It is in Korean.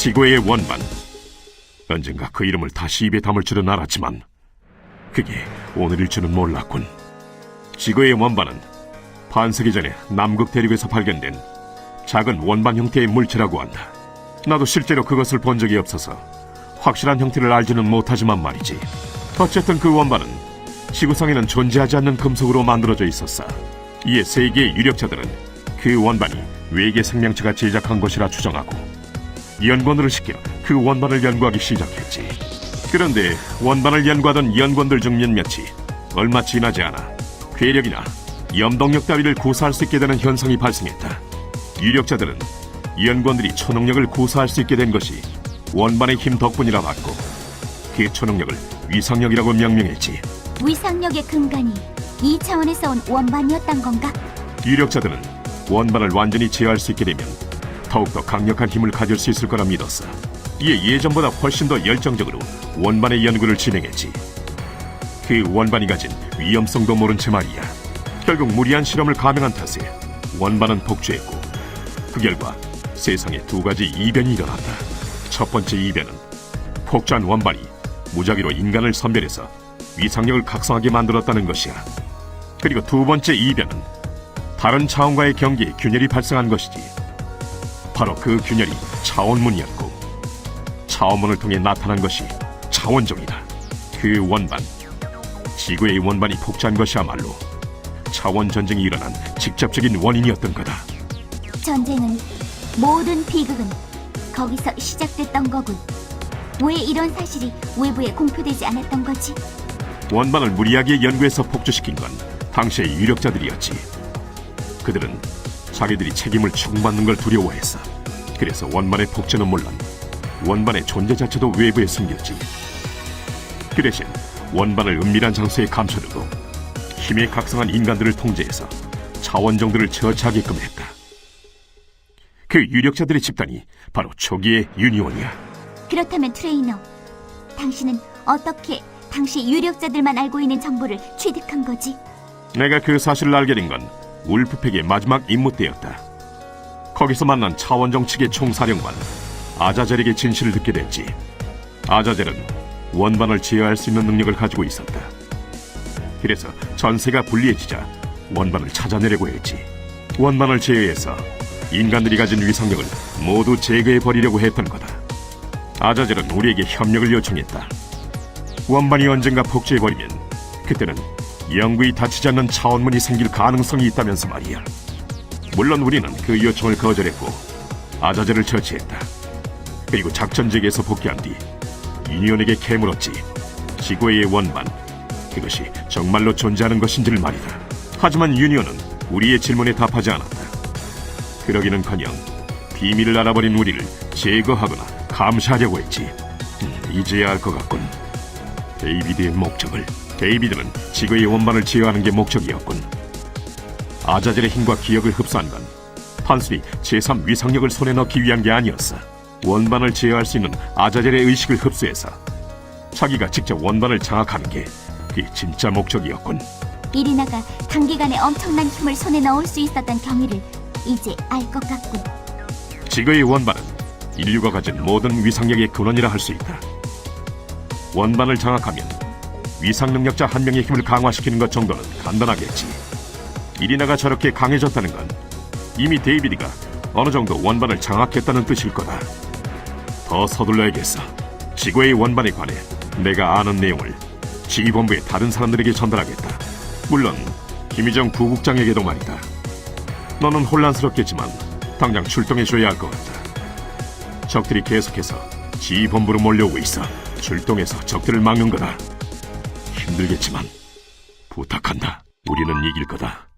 지구의 원반. 언젠가 그 이름을 다시 입에 담을 줄은 알았지만 그게 오늘일 줄은 몰랐군. 지구의 원반은 반세기 전에 남극 대륙에서 발견된 작은 원반 형태의 물체라고 한다. 나도 실제로 그것을 본 적이 없어서 확실한 형태를 알지는 못하지만 말이지. 어쨌든 그 원반은 지구상에는 존재하지 않는 금속으로 만들어져 있었어. 이에 세계의 유력자들은 그 원반이 외계 생명체가 제작한 것이라 추정하고 연구원들을 시켜 그 원반을 연구하기 시작했지. 그런데 원반을 연구하던 연구원들 중 몇몇이 얼마 지나지 않아 괴력이나 염동력 따위를 구사할 수 있게 되는 현상이 발생했다. 유력자들은 연구원들이 초능력을 구사할 수 있게 된 것이 원반의 힘 덕분이라 봤고 그 초능력을 위상력이라고 명명했지. 위상력의 근간이 이 차원에서 온 원반이었단 건가? 유력자들은 원반을 완전히 제어할 수 있게 되면 더욱더 강력한 힘을 가질 수 있을 거라 믿었어. 이에 예전보다 훨씬 더 열정적으로 원반의 연구를 진행했지. 그 원반이 가진 위험성도 모른 채 말이야. 결국 무리한 실험을 감행한 탓에 원반은 복주했고 그 결과 세상에 두 가지 이변이 일어났다. 첫 번째 이변은 폭주한 원반이 무작위로 인간을 선별해서 위상력을 각성하게 만들었다는 것이야. 그리고 두 번째 이변은 다른 차원과의 경계에 균열이 발생한 것이지. 바로 그 균열이 차원문이었고 차원문을 통해 나타난 것이 차원종이다. 그 원반, 지구의 원반이 폭주한 것이야말로 차원 전쟁이 일어난 직접적인 원인이었던 거다. 전쟁은 모든 비극은 거기서 시작됐던 거군. 왜 이런 사실이 외부에 공표되지 않았던 거지? 원반을 무리하게 연구해서 폭주시킨 건 당시의 유력자들이었지. 그들은 자기들이 책임을 총받는 걸 두려워했어. 그래서 원반의 폭주는 물론 원반의 존재 자체도 외부에 숨겼지. 그 대신 원반을 은밀한 장소에 감춰두고 힘에 각성한 인간들을 통제해서 차원종들을 처치하게끔 했다. 그 유력자들의 집단이 바로 초기의 유니온이야. 그렇다면 트레이너, 당신은 어떻게 당시 유력자들만 알고 있는 정보를 취득한 거지? 내가 그 사실을 알게 된 건 울프팩의 마지막 임무 때였다. 거기서 만난 차원정 측의 총사령관 아자젤에게 진실을 듣게 됐지. 아자젤은 원반을 제어할 수 있는 능력을 가지고 있었다. 그래서 전세가 불리해지자 원반을 찾아내려고 했지. 원반을 제어해서 인간들이 가진 위상력을 모두 제거해 버리려고 했던 거다. 아자젤은 우리에게 협력을 요청했다. 원반이 언젠가 폭주해버리면 그때는 영구히 닫히지 않는 차원문이 생길 가능성이 있다면서 말이야. 물론 우리는 그 요청을 거절했고 아자젤을 처치했다. 그리고 작전지에서 복귀한 뒤 유니온에게 캐물었지. 지구의 원반 그것이 정말로 존재하는 것인지를 말이다. 하지만 유니온은 우리의 질문에 답하지 않았다. 그러기는커녕 비밀을 알아버린 우리를 제거하거나 감시하려고 했지. 음, 이제야 알 것 같군. 데이비드의 목적을 데이비드는 지구의 원반을 제어하는 게 목적이었군. 아자젤의 힘과 기억을 흡수한 건 단순히 제3 위상력을 손에 넣기 위한 게 아니었어. 원반을 제어할 수 있는 아자젤의 의식을 흡수해서 자기가 직접 원반을 장악하는 게 그게 진짜 목적이었군. 이리나가 단기간에 엄청난 힘을 손에 넣을 수 있었던 경위를 이제 알 것 같군. 지구의 원반은 인류가 가진 모든 위상력의 근원이라 할 수 있다. 원반을 장악하면 위상 능력자 한 명의 힘을 강화시키는 것 정도는 간단하겠지. 이리나가 저렇게 강해졌다는 건 이미 데이비드가 어느 정도 원반을 장악했다는 뜻일 거다. 더 서둘러야겠어. 지구의 원반에 관해 내가 아는 내용을 지휘본부의 다른 사람들에게 전달하겠다. 물론 김희정 부국장에게도 말이다. 너는 혼란스럽겠지만 당장 출동해줘야 할 것 같다. 적들이 계속해서 지휘본부로 몰려오고 있어. 출동해서 적들을 막는 거다. 힘들겠지만 부탁한다. 우리는 이길 거다.